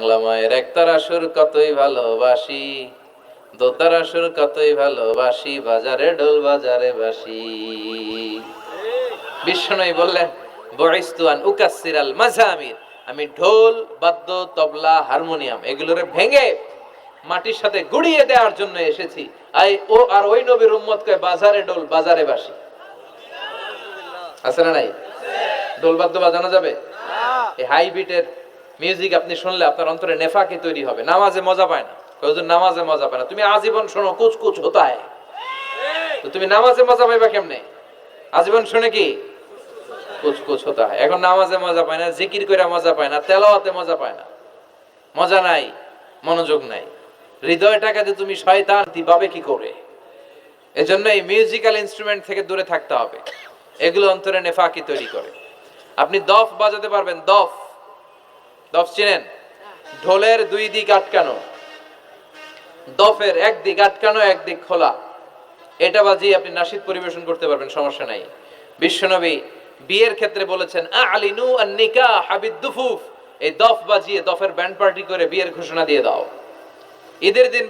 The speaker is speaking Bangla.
বাংলা মায়ের একতারা সুর কতই ভালোবাসি দোতারা সুর কতই ভালোবাসি বাজারে ডোল বাজারে বাসি। বিষ্ণুই বললেন বয়স্তুয়ান উকাসিরাল মাঝামির। আমি ঢোল বাদ্য তবলা হারমোনিয়াম এগুলোরে ভেঙে মাটির সাথে গুড়িয়ে দেওয়ার জন্য এসেছি। আই ও আর ওই নবীর উম্মত কয় বাজারে ডোল বাজারে বাসি। আছে না নাই? ডোল বাদ্য বাজানো যাবে? এই হাই বিটের মিউজিক আপনি শুনলে আপনার অন্তরে নেফাকি তৈরি হবে। নামাজে মজা পায় না। কয়েকজন নামাজে মজা পায় না। তুমি আজীবন শোনো কুচ কুচ হতা হয় তো তুমি নামাজে মজা পাইবা কেমনে? আজীবন শুনে কি? কুচ কুচ হতা হয় এখন নামাজে মজা পায় না, জিকির করে মজা পায় না, তেলাওয়াতে মজা পায় না। মজা নাই, মনোযোগ নাই। হৃদয়টাকে যে তুমি শয়তান পাবে কি করে? এজন্য এই মিউজিক্যাল ইনস্ট্রুমেন্ট থেকে দূরে থাকতে হবে। এগুলো অন্তরে নেফাকি তৈরি করে। আপনি দফ বাজাতে পারবেন, দফ। দফ চিনেন? ঢোলের দুই দিক আটকানো। দফের এক দিক আটকানো, এক দিক খোলা। এটা বাজিয়ে আপনি নাসিদ পরিবেশন করতে পারবেন, সমস্যা নাই। বিশ্বনবী বিয়ের ক্ষেত্রে বলেছেন আলিনু নিকা হাবিদ দুফুফ এই দফ বাজিয়ে দফের ব্যান্ড পার্টি করে বিয়ের ঘোষণা দিয়ে দাও। ঈদের দিন